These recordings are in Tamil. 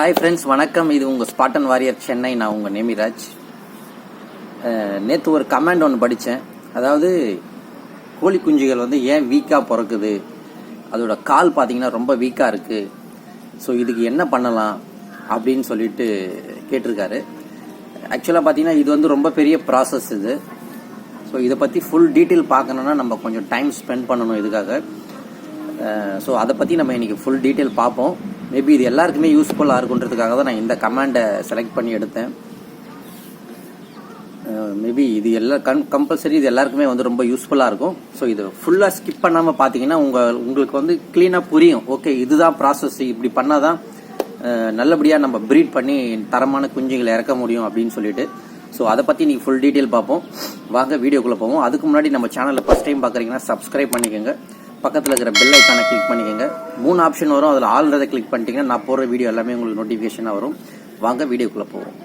ஹாய் ஃப்ரெண்ட்ஸ் வணக்கம். இது உங்கள் ஸ்பாட்டன் வாரியர் சென்னை நான் உங்கள் நேமிராஜ். நேற்று ஒரு கமெண்ட் ஒன்று படித்தேன் அதாவது கோழி குஞ்சுகள் வந்து ஏன் வீக்காக பிறக்குது? அதோட கால் பார்த்தீங்கன்னா ரொம்ப வீக்காக இருக்குது ஸோ இதுக்கு என்ன பண்ணலாம் அப்படின்னு சொல்லிட்டு கேட்டிருக்காரு. ஆக்சுவலாக பார்த்தீங்கன்னா இது வந்து ரொம்ப பெரிய ப்ராசஸ் இது. ஸோ இதை பற்றி ஃபுல் டீட்டெயில் பார்க்கணுன்னா நம்ம கொஞ்சம் டைம் ஸ்பெண்ட் பண்ணணும் இதுக்காக. ஸோ அதை பற்றி நம்ம இன்றைக்கி ஃபுல் டீட்டெயில் பார்ப்போம். மேபி இது எல்லாருக்குமே யூஸ்ஃபுல்லாக இருக்குன்றதுக்காக தான் நான் இந்த கமாண்டை செலக்ட் பண்ணி எடுத்தேன். மேபி இது எல்லா கன் கம்பல்சரி இது எல்லாருக்குமே வந்து ரொம்ப யூஸ்ஃபுல்லாக இருக்கும். ஸோ இது ஃபுல்லாக ஸ்கிப் பண்ணாமல் பார்த்தீங்கன்னா உங்கள் உங்களுக்கு வந்து க்ளீனாக புரியும். ஓகே இதுதான் ப்ராசஸ் இப்படி பண்ணால் தான் நல்லபடியாக நம்ம ப்ரீட் பண்ணி தரமான குஞ்சுகளை இறக்க முடியும் அப்படின்னு சொல்லிட்டு. ஸோ அதை பற்றி நீங்கள் ஃபுல் டீட்டெயில் பார்ப்போம். வாங்க வீடியோக்குள்ளே போவோம். அதுக்கு முன்னாடி நம்ம சேனலில் ஃபஸ்ட் டைம் பார்க்குறீங்கன்னா சப்ஸ்கிரைப் பண்ணிக்கோங்க. பக்கத்தில் இருக்கிற பெல் ஐக்கானை கிளிக் பண்ணிக்கோங்க. மூணு ஆப்ஷன் வரும். அதில் ஆல்ரெடி கிளிக் பண்ணிட்டீங்கன்னா நான் போடுற வீடியோ எல்லாமே உங்களுக்கு நோட்டிஃபிகேஷனாக வரும். வாங்க வீடியோக்குள்ளே போவோம்.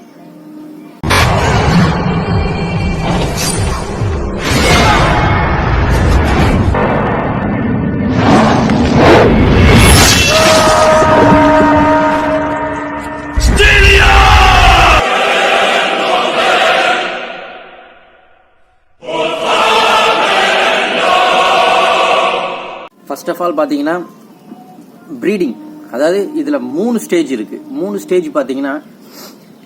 ஃபர்ஸ்ட் ஆஃப் ஆல் பார்த்தீங்கன்னா ப்ரீடிங் அதாவது இதில் மூணு ஸ்டேஜ் இருக்குது மூணு ஸ்டேஜ் பார்த்தீங்கன்னா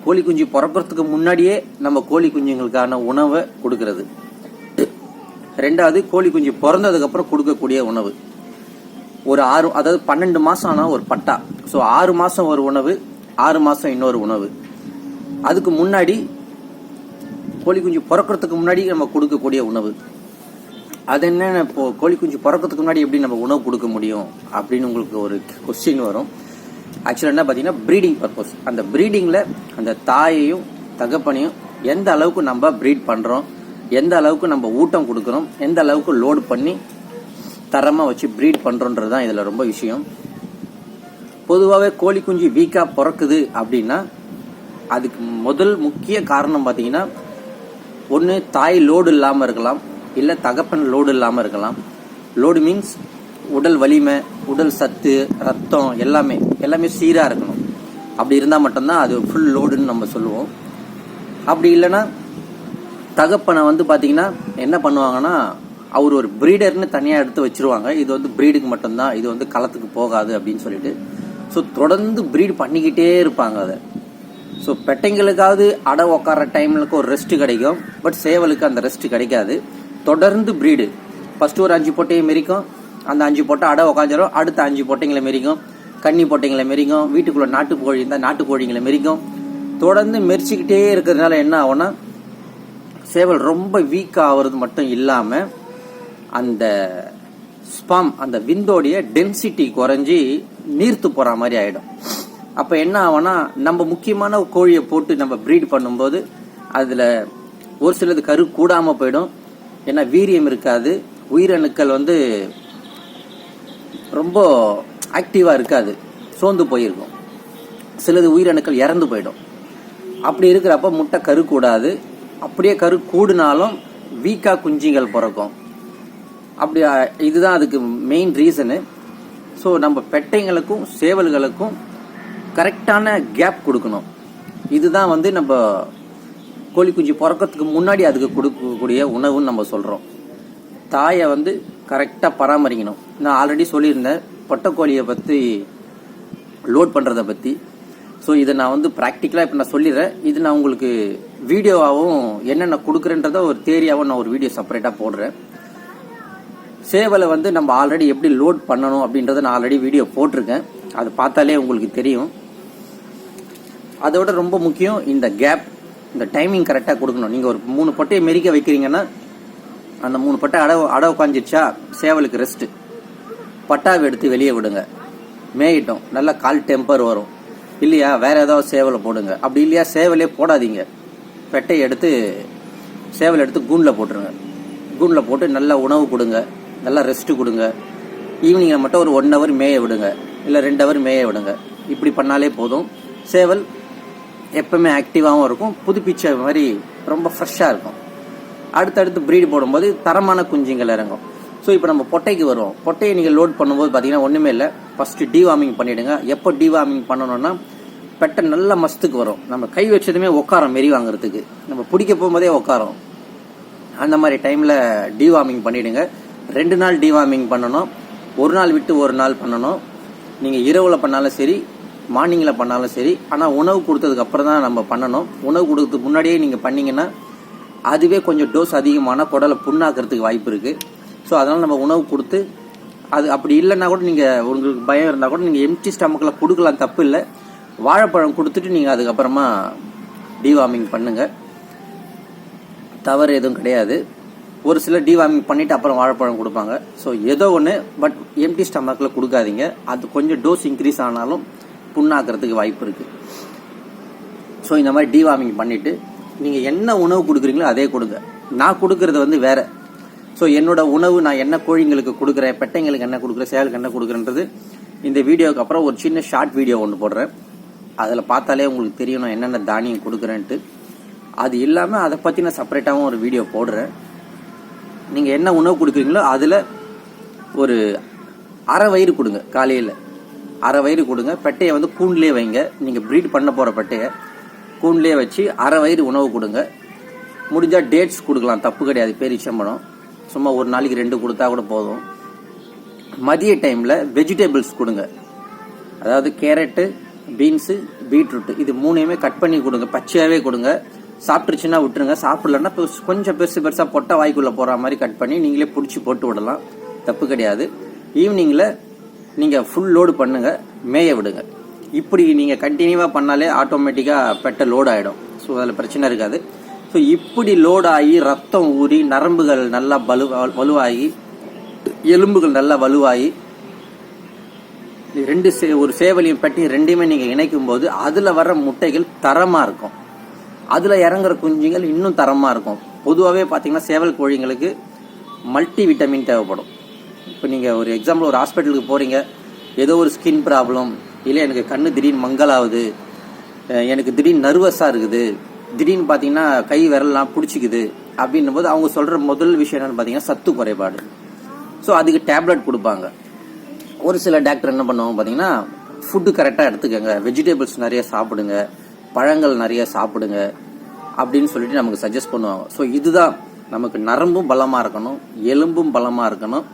கோழி குஞ்சு பிறக்கிறதுக்கு முன்னாடியே நம்ம கோழி குஞ்சுங்களுக்கான உணவை கொடுக்கறது. ரெண்டாவது கோழி குஞ்சு பிறந்ததுக்கப்புறம் கொடுக்கக்கூடிய உணவு. ஒரு ஆறு அதாவது பன்னெண்டு மாதம் ஆனால் ஒரு பட்டா. ஸோ ஆறு மாதம் ஒரு உணவு ஆறு மாதம் இன்னொரு உணவு. அதுக்கு முன்னாடி கோழி குஞ்சு பிறக்கிறதுக்கு முன்னாடி நம்ம கொடுக்கக்கூடிய உணவு. அது என்ன இப்போ கோழி குஞ்சு பிறக்கிறதுக்கு முன்னாடி எப்படி நம்ம உணவு கொடுக்க முடியும் அப்படின்னு உங்களுக்கு ஒரு கொஸ்டின் வரும். ஆக்சுவலாக என்ன பார்த்தீங்கன்னா ப்ரீடிங் பர்பஸ் அந்த ப்ரீடிங்கில் அந்த தாயையும் தகப்பனையும் எந்த அளவுக்கு நம்ம ப்ரீட் பண்ணுறோம் எந்த அளவுக்கு நம்ம ஊட்டம் கொடுக்குறோம் எந்த அளவுக்கு லோடு பண்ணி தரமாக வச்சு ப்ரீட் பண்ணுறோன்றது தான் இதில் ரொம்ப விஷயம். பொதுவாகவே கோழி குஞ்சு வீக்காக பிறக்குது அப்படின்னா அதுக்கு முதல் முக்கிய காரணம் பார்த்தீங்கன்னா ஒன்று தாய் லோடு இல்லாமல் இருக்கலாம். இல்லை தகப்பன் லோடு இல்லாமல் இருக்கலாம். லோடு மீன்ஸ் உடல் வலிமை உடல் சத்து ரத்தம் எல்லாமே எல்லாமே சீராக இருக்கணும். அப்படி இருந்தால் மட்டும்தான் அது ஃபுல் லோடுன்னு நம்ம சொல்லுவோம். அப்படி இல்லைன்னா தகப்பனை வந்து பார்த்தீங்கன்னா என்ன பண்ணுவாங்கன்னா அவர் ஒரு ப்ரீடர்னு தனியாக எடுத்து வச்சிருவாங்க. இது வந்து ப்ரீடுக்கு மட்டும்தான் இது வந்து களத்துக்கு போகாது அப்படின்னு சொல்லிட்டு. ஸோ தொடர்ந்து ப்ரீட் பண்ணிக்கிட்டே இருப்பாங்க அதை. ஸோ பெட்டைங்களுக்காவது அடை உக்கார டைம்லுக்கு ஒரு ரெஸ்ட் கிடைக்கும். பட் சேவலுக்கு அந்த ரெஸ்ட் கிடைக்காது. தொடர்ந்து ப்ரீடு ஃபஸ்ட்டு ஒரு அஞ்சு பொட்டையை மெரிக்கும். அந்த அஞ்சு பொட்டை அடை உக்காஞ்சிரும். அடுத்த அஞ்சு பொட்டைங்களை மெரிக்கும். கன்னி பொட்டைங்களை மெரிக்கும். வீட்டுக்குள்ளே நாட்டுக்கோழி இருந்தால் நாட்டு கோழிங்களை மெரிக்கும். தொடர்ந்து மெரிச்சிக்கிட்டே இருக்கிறதுனால என்ன ஆகும்னா சேவல் ரொம்ப வீக் ஆகிறது மட்டும் இல்லாமல் அந்த ஸ்பாம் அந்த விந்தோடைய டென்சிட்டி குறைஞ்சி நீர்த்து போகிற மாதிரி ஆகிடும் அப்போ என்ன ஆகும்னா நம்ம முக்கியமான கோழியை போட்டு நம்ம ப்ரீட் பண்ணும்போது அதில் ஒரு சிலது கரு கூடாமல் போயிடும். ஏன்னா வீரியம் இருக்காது. உயிரணுக்கள் வந்து ரொம்ப ஆக்டிவாக இருக்காது. சோர்ந்து போயிருக்கும். சிலது உயிரணுக்கள் இறந்து போயிடும். அப்படி இருக்கிறப்ப முட்டை கரு கூடாது. அப்படியே கரு கூடினாலும் வீக்காக குஞ்சுகள் பிறக்கும். அப்படி இதுதான் அதுக்கு மெயின் ரீசனு ஸோ நம்ம பெட்டைங்களுக்கும் சேவல்களுக்கும் கரெக்டான கேப் கொடுக்கணும். இதுதான் வந்து நம்ம கோழி குஞ்சு பிறக்கிறதுக்கு முன்னாடி அதுக்கு கொடுக்கக்கூடிய உணவுன்னு நம்ம சொல்கிறோம் தாயை வந்து கரெக்டாக பராமரிக்கணும். நான் ஆல்ரெடி சொல்லியிருந்தேன் பொட்டைக்கோழியை பற்றி லோட் பண்ணுறதை பற்றி ஸோ இதை நான் வந்து ப்ராக்டிக்கலாக இப்போ நான் சொல்லிடுறேன். இது நான் உங்களுக்கு வீடியோவாகவும் என்னென்ன கொடுக்குறேன்றத ஒரு தேரியாகவும் நான் ஒரு வீடியோ செப்பரேட்டாக போடுறேன். சேவலை வந்து நம்ம ஆல்ரெடி எப்படி லோட் பண்ணணும் அப்படின்றத நான் ஆல்ரெடி வீடியோ போட்டிருக்கேன். அது பார்த்தாலே உங்களுக்கு தெரியும். அதோட ரொம்ப முக்கியம் இந்த கேப் இந்த டைமிங் கரெக்டாக கொடுக்கணும். நீங்கள் ஒரு மூணு பொட்டையை மெரிக்க வைக்கிறீங்கன்னா அந்த மூணு பட்டை அட அட உட்காந்துருச்சா சேவலுக்கு ரெஸ்ட்டு பட்டாவை எடுத்து வெளியே விடுங்க. மேயிட்டோம். நல்லா கால் டெம்பர் வரும். இல்லையா வேறு ஏதாவது சேவலை போடுங்க. அப்படி இல்லையா சேவலே போடாதீங்க. பெட்டையை எடுத்து சேவலை எடுத்து கூண்டில் போட்டுருங்க. கூண்டில் போட்டு நல்லா உணவு கொடுங்க. நல்லா ரெஸ்ட்டு கொடுங்க. ஈவினிங்கில் மட்டும் ஒரு ஒன் ஹவர் மேய விடுங்க. இல்லை ரெண்டு ஹவர் மேய விடுங்க. இப்படி பண்ணாலே போதும். சேவல் எப்பவுமே ஆக்டிவாகவும் இருக்கும். புதுப்பிச்ச மாதிரி ரொம்ப ஃப்ரெஷ்ஷாக இருக்கும். அடுத்தடுத்து ப்ரீடு போடும்போது தரமான குஞ்சுங்கள் இறங்கும். ஸோ இப்போ நம்ம பொட்டைக்கு வருவோம். பொட்டையை நீங்கள் லோட் பண்ணும்போது பார்த்தீங்கன்னா ஒன்றுமே இல்லை. ஃபஸ்ட்டு டிவார்மிங் பண்ணிவிடுங்க எப்போ டிவார்மிங் பண்ணணும்னா பெட்டை நல்ல மஸ்துக்கு வரும். நம்ம கை வச்சதுமே உட்காரம் மெரி வாங்குறதுக்கு. நம்ம பிடிக்க போகும்போதே உட்காரம் அந்த மாதிரி டைமில் டிவார்மிங் பண்ணிவிடுங்க ரெண்டு நாள் டிவார்மிங் பண்ணணும். ஒரு நாள் விட்டு ஒரு நாள் பண்ணணும். நீங்கள் இரவில் பண்ணாலும் சரி மார்னிங்கில் பண்ணாலும் சரி ஆனால் உணவு கொடுத்ததுக்கு அப்புறம் தான் நம்ம பண்ணணும். உணவு கொடுக்கறதுக்கு முன்னாடியே நீங்கள் பண்ணிங்கன்னா அதுவே கொஞ்சம் டோஸ் அதிகமான குடலை புண்ணாக்கிறதுக்கு வாய்ப்பு இருக்குது ஸோ அதனால் நம்ம உணவு கொடுத்து அது அப்படி இல்லைன்னா கூட நீங்கள் உங்களுக்கு பயம் இருந்தால் கூட நீங்கள் எம்டி ஸ்டமக்கில் கொடுக்கலாம் தப்பு இல்லை. வாழைப்பழம் கொடுத்துட்டு நீங்கள் அதுக்கப்புறமா டிவார்மிங் பண்ணுங்கள் தவறு எதுவும் கிடையாது. ஒரு சிலர் டிவார்மிங் பண்ணிவிட்டு அப்புறம் வாழைப்பழம் கொடுப்பாங்க. ஸோ ஏதோ ஒன்று பட் எம்டி ஸ்டமக்கில் கொடுக்காதீங்க. அது கொஞ்சம் டோஸ் இன்க்ரீஸ் ஆனாலும் புண்ணாக்கிறதுக்கு வாய்ப்பு இருக்குது ஸோ இந்த மாதிரி டிவார்மிங் பண்ணிவிட்டு நீங்கள் என்ன உணவு கொடுக்குறீங்களோ அதே கொடுங்க. நான் கொடுக்கறது வந்து வேறு. ஸோ என்னோட உணவு நான் என்ன கோழிங்களுக்கு கொடுக்குறேன் பெட்டைங்களுக்கு என்ன கொடுக்குறேன் சேலுக்கு என்ன கொடுக்குறேன்றது இந்த வீடியோக்கு அப்புறம் ஒரு சின்ன ஷார்ட் வீடியோ ஒன்று போடுறேன். அதில் பார்த்தாலே உங்களுக்கு தெரியும் நான் என்னென்ன தானியம் கொடுக்குறேன்ட்டு. அது இல்லாமல் அதை பற்றி நான் செப்பரேட்டாகவும் ஒரு வீடியோ போடுறேன். நீங்கள் என்ன உணவு கொடுக்குறீங்களோ அதில் ஒரு அரை வயிறு கொடுங்க காலையில். அரை வயிறு கொடுங்க. பெட்டையை வந்து கூண்லேயே வைங்க. நீங்கள் ப்ரீட் பண்ண போகிற பெட்டையை கூண்லேயே வச்சு அரை வயிறு உணவு கொடுங்க. முடிஞ்சால் டேட்ஸ் கொடுக்கலாம். தப்பு கிடையாது. பேரிச்சம்பழம் சும்மா ஒரு நாளைக்கு ரெண்டு கொடுத்தா கூட போதும். மதிய டைமில் வெஜிடபிள்ஸ் கொடுங்க. அதாவது கேரட்டு பீன்ஸு பீட்ரூட் இது மூணையுமே கட் பண்ணி கொடுங்க. பச்சையாகவே கொடுங்க. சாப்பிட்டுருச்சுன்னா விட்டுருங்க. சாப்பிடலன்னா கொஞ்சம் பெருசு பெருசாக பொட்டை வாய்க்குள்ளே போகிற மாதிரி கட் பண்ணி நீங்களே பிடிச்சி போட்டு விடலாம். தப்பு கிடையாது. ஈவினிங்கில் நீங்கள் ஃபுல் லோடு பண்ணுங்கள் மேய விடுங்க. இப்படி நீங்கள் கண்டினியூவாக பண்ணாலே ஆட்டோமேட்டிக்காக பெட்டை லோடு ஆகிடும் ஸோ அதில் பிரச்சனை இருக்காது. ஸோ இப்படி லோடாகி ரத்தம் ஊறி நரம்புகள் நல்லா வலு வலுவாகி எலும்புகள் நல்லா வலுவாகி ரெண்டு சே ஒரு சேவலையும் பெட்டி ரெண்டையுமே நீங்கள் இணைக்கும் போது அதில் வர்ற முட்டைகள் தரமாக இருக்கும். அதில் இறங்குற குஞ்சுகள் இன்னும் தரமாக இருக்கும். பொதுவாகவே பார்த்தீங்கன்னா சேவல் கோழிங்களுக்கு மல்டி விட்டமின் தேவைப்படும். இப்போ நீங்கள் ஒரு எக்ஸாம்பிள் ஒரு ஹாஸ்பிட்டலுக்கு போகிறீங்க ஏதோ ஒரு ஸ்கின் ப்ராப்ளம் இல்லை எனக்கு கண்ணு திடீர்னு மங்கலாகுது எனக்கு திடீர்னு நர்வஸாக இருக்குது திடீர்னு பார்த்தீங்கன்னா கை விரல்லாம் பிடிச்சிக்குது அப்படின்னும் போது அவங்க சொல்கிற முதல் விஷயம் என்னென்னு பார்த்தீங்கன்னா சத்து குறைபாடு. ஸோ அதுக்கு டேப்லெட் கொடுப்பாங்க. ஒரு சில டாக்டர் என்ன பண்ணுவாங்க பார்த்தீங்கன்னா ஃபுட்டு கரெக்டாக எடுத்துக்கங்க. வெஜிடபிள்ஸ் நிறைய சாப்பிடுங்க. பழங்கள் நிறைய சாப்பிடுங்க. அப்படின்னு சொல்லிட்டு நமக்கு சஜஸ்ட் பண்ணுவாங்க. ஸோ இதுதான் நமக்கு நரம்பும் பலமாக இருக்கணும் எலும்பும் பலமாக இருக்கணும்.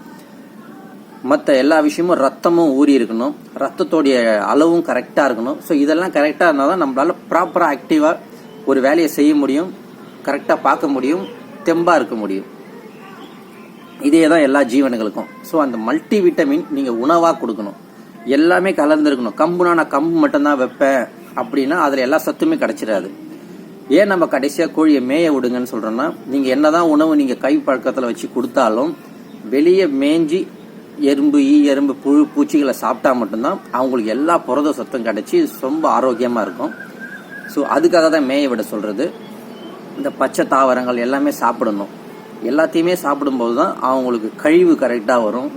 மற்ற எல்லா விஷயமும் ரத்தமும் ஊறி இருக்கணும். ரத்தத்தோடைய அளவும் கரெக்டாக இருக்கணும். ஸோ இதெல்லாம் கரெக்டாக இருந்தால் தான் நம்மளால் ப்ராப்பராக ஆக்டிவாக ஒரு வேலையை செய்ய முடியும். கரெக்டாக பார்க்க முடியும். தெம்பாக இருக்க முடியும். இதே தான் எல்லா ஜீவனுங்களுக்கும் ஸோ அந்த மல்டி விட்டமின் நீங்கள் உணவாக கொடுக்கணும். எல்லாமே கலந்துருக்கணும். கம்புனா நான் கம்பு மட்டும்தான் வைப்பேன் அப்படின்னா அதில் எல்லா சத்துமே கிடச்சிடாது. ஏன் நம்ம கடைசியாக கோழியை மேய விடுங்கன்னு சொல்கிறோன்னா நீங்கள் என்னதான் உணவு நீங்கள் கை பழக்கத்தில் வச்சு கொடுத்தாலும் வெளியே மேஞ்சி எறும்பு ஈ எறும்பு புழு பூச்சிகளை சாப்பிட்டா மட்டும்தான் அவங்களுக்கு எல்லா புரத சத்தும் கிடைச்சி ரொம்ப ஆரோக்கியமாக இருக்கும். ஸோ அதுக்காக தான் மேய விட சொல்கிறது இந்த பச்சை தாவரங்கள் எல்லாமே சாப்பிடணும். எல்லாத்தையுமே சாப்பிடும்போது தான் அவங்களுக்கு கழிவு கரெக்டாக வரும்.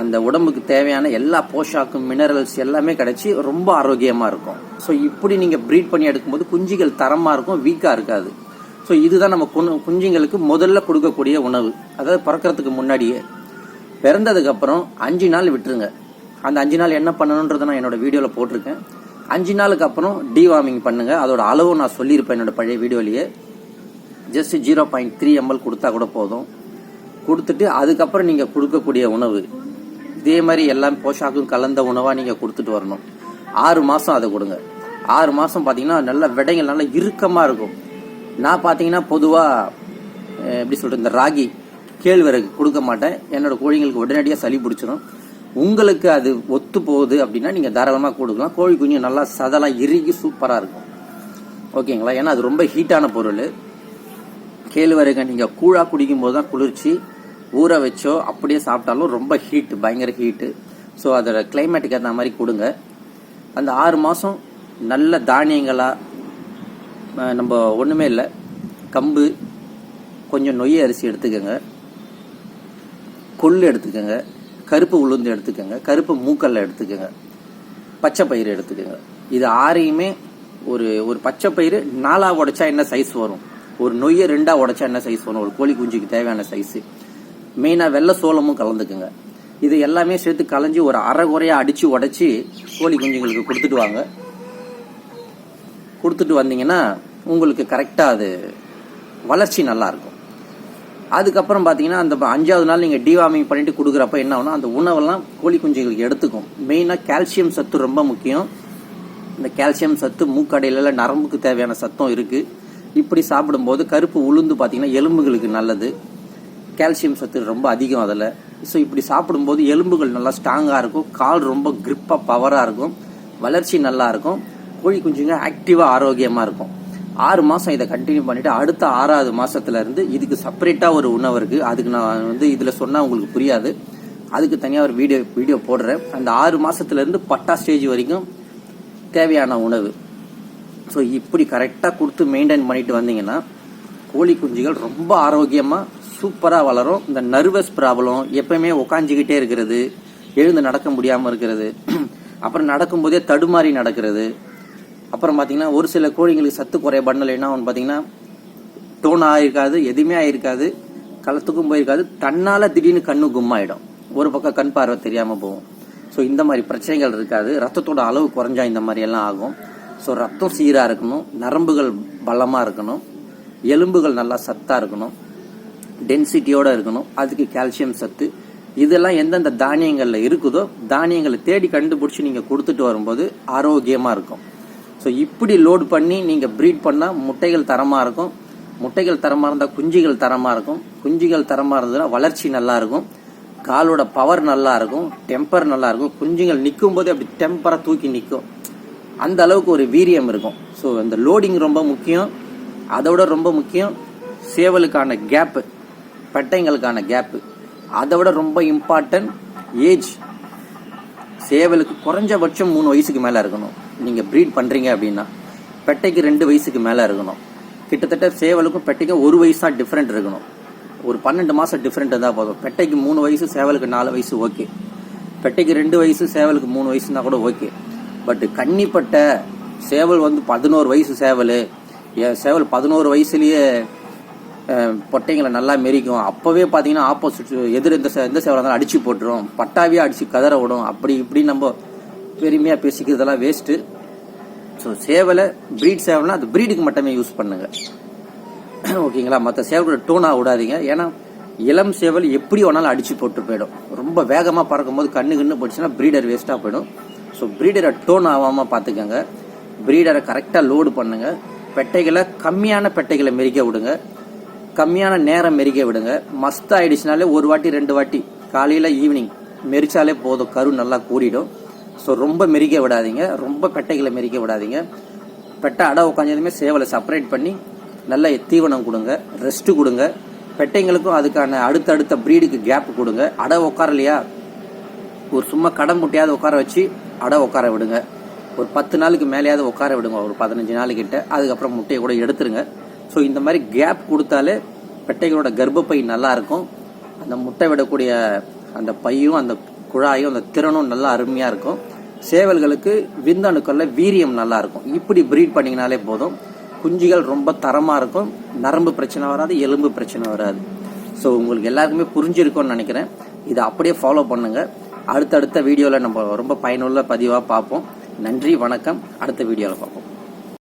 அந்த உடம்புக்கு தேவையான எல்லா போஷாக்கும் மினரல்ஸ் எல்லாமே கிடச்சி ரொம்ப ஆரோக்கியமாக இருக்கும். ஸோ இப்படி நீங்கள் ப்ரீட் பண்ணி எடுக்கும்போது குஞ்சுகள் தரமாக இருக்கும் வீக்காக இருக்காது. ஸோ இதுதான் நம்ம குஞ்சுங்களுக்கு முதல்ல கொடுக்கக்கூடிய உணவு. அதாவது பிறக்கறதுக்கு முன்னாடியே பிறந்ததுக்கு அப்புறம் அஞ்சு நாள் விட்டுருங்க. அந்த அஞ்சு நாள் என்ன பண்ணணுன்றதை நான் என்னோட வீடியோவில் போட்டிருக்கேன். அஞ்சு நாளுக்கு அப்புறம் டிவார்மிங் பண்ணுங்க. அதோட அளவு நான் சொல்லியிருப்பேன் என்னோட பழைய வீடியோலேயே just zero point three ml கொடுத்தா கூட போதும். கொடுத்துட்டு அதுக்கப்புறம் நீங்கள் கொடுக்கக்கூடிய உணவு. இதே மாதிரி எல்லாம் போஷாக்கும் கலந்த உணவாக நீங்கள் கொடுத்துட்டு வரணும். ஆறு மாதம் அதை கொடுங்க. ஆறு மாதம் பார்த்தீங்கன்னா நல்ல விடைகள் நல்லா இறுக்கமாக இருக்கும். நான் பார்த்தீங்கன்னா பொதுவாக எப்படி சொல்கிறது இந்த ராகி. கேழ்வரகு கொடுக்க மாட்டேன். என்னோட கோழிங்களுக்கு உடனடியாக சளி பிடிச்சிரும். உங்களுக்கு அது ஒத்து போகுது அப்படின்னா நீங்கள் தாராளமாக கொடுக்கலாம். கோழி குஞ்சு நல்லா சதலாம் இறுகி சூப்பராக இருக்கும். ஓகேங்களா? ஏன்னா அது ரொம்ப ஹீட்டான பொருள். கேழ்வரகு நீங்கள் கூழாக குடிக்கும் போது தான் குளிர்ச்சி. ஊற வச்சோ அப்படியே சாப்பிட்டாலும் ரொம்ப ஹீட்டு பயங்கர ஹீட்டு ஸோ அதோட கிளைமேட்டுக்கு ஏற்ற மாதிரி கொடுங்க. அந்த ஆறு மாதம் நல்ல தானியங்களாக நம்ம ஒன்றுமே இல்லை. கம்பு கொஞ்சம் நொய்ய அரிசி எடுத்துக்கோங்க. கொள்ளு எடுத்துக்கோங்க கருப்பு உளுந்து எடுத்துக்கோங்க கருப்பு மூக்கல்ல எடுத்துக்கோங்க பச்சை பயிறு எடுத்துக்கோங்க. இது ஆறையுமே ஒரு ஒரு பச்சை பயிறு நாலா உடைச்சா என்ன சைஸ் வரும்? ஒரு நொய்யை ரெண்டா உடைச்சா என்ன சைஸ் வரும்? ஒரு கோழி குஞ்சுக்கு தேவையான சைஸ் மெயினாக வெள்ளை சோளமும் கலந்துக்குங்க. இது எல்லாமே சேர்த்து கலைஞ்சி ஒரு அரை குறையாக அடித்து உடைச்சி கோழி குஞ்சுங்களுக்கு கொடுத்துட்டு வாங்க. கொடுத்துட்டு வந்தீங்கன்னா உங்களுக்கு கரெக்டாக அது வளர்ச்சி நல்லாயிருக்கும் அதுக்கப்புறம் பார்த்தீங்கன்னா அந்த அஞ்சாவது நாள் நீங்கள் டிவார்மிங் பண்ணிட்டு கொடுக்குறப்ப என்ன ஆகும்னா அந்த உணவெல்லாம் கோழி குஞ்சுகளுக்கு எடுத்துக்கும். மெயினாக கால்சியம் சத்து ரொம்ப முக்கியம். இந்த கால்சியம் சத்து மூக்கடையில நரம்புக்கு தேவையான சத்தம் இருக்குது இப்படி சாப்பிடும்போது கருப்பு உளுந்து பார்த்தீங்கன்னா எலும்புகளுக்கு நல்லது. கால்சியம் சத்து ரொம்ப அதிகம் அதில். ஸோ இப்படி சாப்பிடும்போது எலும்புகள் நல்லா ஸ்ட்ராங்காக இருக்கும். கால் ரொம்ப கிரிப்பாக பவராக இருக்கும். வளர்ச்சி நல்லா இருக்கும். கோழி குஞ்சுங்க ஆக்டிவாக ஆரோக்கியமாக இருக்கும். ஆறு மாதம் இதை கண்டினியூ பண்ணிட்டு அடுத்த ஆறாவது மாதத்துலேருந்து இதுக்கு செப்பரேட்டாக ஒரு உணவு இருக்குது அதுக்கு நான் வந்து இதில் சொன்னால் உங்களுக்கு புரியாது. அதுக்கு தனியாக ஒரு வீடியோ வீடியோ போடுறேன். அந்த ஆறு மாதத்துலேருந்து பட்டா ஸ்டேஜ் வரைக்கும் தேவையான உணவு. ஸோ இப்படி கரெக்டாக கொடுத்து மெயின்டைன் பண்ணிட்டு வந்தீங்கன்னா கோழி குஞ்சுகள் ரொம்ப ஆரோக்கியமாக சூப்பராக வளரும். இந்த நர்வஸ் ப்ராப்ளம் எப்பயுமே உக்காஞ்சிக்கிட்டே இருக்கிறது. எழுந்து நடக்க முடியாமல் இருக்கிறது. அப்புறம் நடக்கும்போதே தடுமாறி நடக்கிறது. அப்புறம் பார்த்தீங்கன்னா ஒரு சில கோழிங்களுக்கு சத்து குறைபாடுனால என்ன ஆகும் பார்த்தீங்கன்னா டோன் ஆகிருக்காது எதுவுமே ஆகிருக்காது களத்துக்கும் போயிருக்காது தன்னால் திடீர்னு கண்ணு கும்மாயிடும். ஒரு பக்கம் கண் பார்வை தெரியாமல் போகும். ஸோ இந்த மாதிரி பிரச்சனைகள் இருக்காது. ரத்தத்தோட அளவு குறைஞ்சா இந்த மாதிரி எல்லாம் ஆகும். ஸோ ரத்தம் சீராக இருக்கணும் நரம்புகள் பலமாக இருக்கணும் எலும்புகள் நல்லா சத்தாக இருக்கணும் டென்சிட்டியோட இருக்கணும் அதுக்கு கால்சியம் சத்து. இதெல்லாம் எந்தெந்த தானியங்களில் இருக்குதோ தானியங்களை தேடி கண்டுபிடிச்சி நீங்கள் கொடுத்துட்டு வரும்போது ஆரோக்கியமாக இருக்கும். ஸோ இப்படி லோட் பண்ணி நீங்கள் ப்ரீட் பண்ணால் முட்டைகள் தரமாக இருக்கும். முட்டைகள் தரமாக இருந்தால் குஞ்சுகள் தரமாக இருக்கும். குஞ்சுகள் தரமாக இருந்ததுன்னா வளர்ச்சி நல்லா இருக்கும். காலோட பவர் நல்லா இருக்கும். டெம்பர் நல்லா இருக்கும். குஞ்சுகள் நிற்கும் போதே அப்படி டெம்பராக தூக்கி நிற்கும் அந்த அளவுக்கு ஒரு வீரியம் இருக்கும். ஸோ இந்த லோடிங் ரொம்ப முக்கியம். அதோட ரொம்ப முக்கியம் சேவலுக்கான கேப்பு பெட்டைங்களுக்கான கேப்பு அதை விட ரொம்ப இம்பார்ட்டன்ட் ஏஜ் சேவலுக்கு குறைஞ்சபட்சம் மூணு வயசுக்கு மேலே இருக்கணும். நீங்கள் ப்ரீட் பண்ணுறீங்க அப்படின்னா பெட்டைக்கு ரெண்டு வயசுக்கு மேலே இருக்கணும். கிட்டத்தட்ட சேவலுக்கும் பெட்டைக்கும் ஒரு வயசு தான் டிஃப்ரெண்ட் இருக்கணும். ஒரு பன்னெண்டு மாதம் டிஃப்ரெண்ட் இருந்தால் போதும். பெட்டைக்கு மூணு வயசு சேவலுக்கு நாலு வயசு ஓகே பெட்டைக்கு ரெண்டு வயசு சேவலுக்கு மூணு வயசுனா கூட ஓகே பட் கன்னிப்பட்ட சேவல் வந்து பதினோரு வயசு சேவல். சேவல் பதினோரு வயசுலேயே பொட்டைங்களை நல்லா மெரிக்கும். அப்போவே பார்த்தீங்கன்னா ஆப்போசிட் எதிர் எந்த எந்த சேவலாக இருந்தாலும் அடிச்சு போட்டுரும். பட்டாவே அடித்து கதற விடும். அப்படி இப்படி நம்ம பெருமையாக பேசிக்கிறதெல்லாம் வேஸ்ட்டு ஸோ சேவலை ப்ரீட் சேவல்னா அது ப்ரீடுக்கு மட்டுமே யூஸ் பண்ணுங்க. ஓகேங்களா? மற்ற சேவலோட டோனாக விடாதீங்க. ஏன்னா இளம் சேவல் எப்படி வேணாலும் அடித்து போட்டு போயிடும். ரொம்ப வேகமாக பறக்கும்போது கண்ணு கண்ணு போச்சுன்னா ப்ரீடர் வேஸ்ட்டாக போயிடும். ஸோ ப்ரீடரை டோன் ஆகாமல் பார்த்துக்கோங்க ப்ரீடரை கரெக்டாக லோடு பண்ணுங்கள் பெட்டைகளை கம்மியான பெட்டைகளை மெரிக்க விடுங்க. கம்மியான நேரம் மெரிக்க விடுங்க. மஸ்த் ஆயிடுச்சுனாலே ஒரு வாட்டி ரெண்டு வாட்டி. காலையில் ஈவினிங் மெரிச்சாலே போதும். கரு நல்லா கூடிடும் ஸோ ரொம்ப மெரிக்க விடாதீங்க. ரொம்ப பெட்டைகளை மெரிக்க விடாதீங்க. பெட்டை அடை உட்காந்ததுமே சேவலை செப்பரேட் பண்ணி நல்ல தீவனம் கொடுங்க. ரெஸ்ட்டு கொடுங்க. பெட்டைங்களுக்கும் அதுக்கான அடுத்தடுத்த ப்ரீடுக்கு கேப் கொடுங்க. அடை உட்காரலையா ஒரு சும்மா கடன் முட்டையாவது உட்கார வச்சு அடை உட்கார விடுங்க. ஒரு பத்து நாளுக்கு மேலேயாவது உட்கார விடுங்க. ஒரு பதினஞ்சு நாளுக்கிட்ட அதுக்கப்புறம் முட்டையை கூட எடுத்துருங்க. ஸோ இந்த மாதிரி கேப் கொடுத்தாலே பெட்டைகளோட கர்ப்பப்பை நல்லா இருக்கும். அந்த முட்டை விடக்கூடிய அந்த பையும் அந்த குழாயும் அந்த திறனும் நல்லா அருமையாக இருக்கும். சேவல்களுக்கு விந்தணுக்களில் வீரியம் நல்லா இருக்கும். இப்படி ப்ரீட் பண்ணிங்கனாலே போதும். குஞ்சுகள் ரொம்ப தரமாக இருக்கும். நரம்பு பிரச்சனை வராது எலும்பு பிரச்சனை வராது. ஸோ உங்களுக்கு எல்லாருக்குமே புரிஞ்சிருக்கும்னு நினைக்கிறேன். இதை அப்படியே ஃபாலோ பண்ணுங்கள் அடுத்தடுத்த வீடியோவில் நம்ம ரொம்ப பயனுள்ள பதிவாக பார்ப்போம். நன்றி வணக்கம். அடுத்த வீடியோவில் பார்ப்போம்.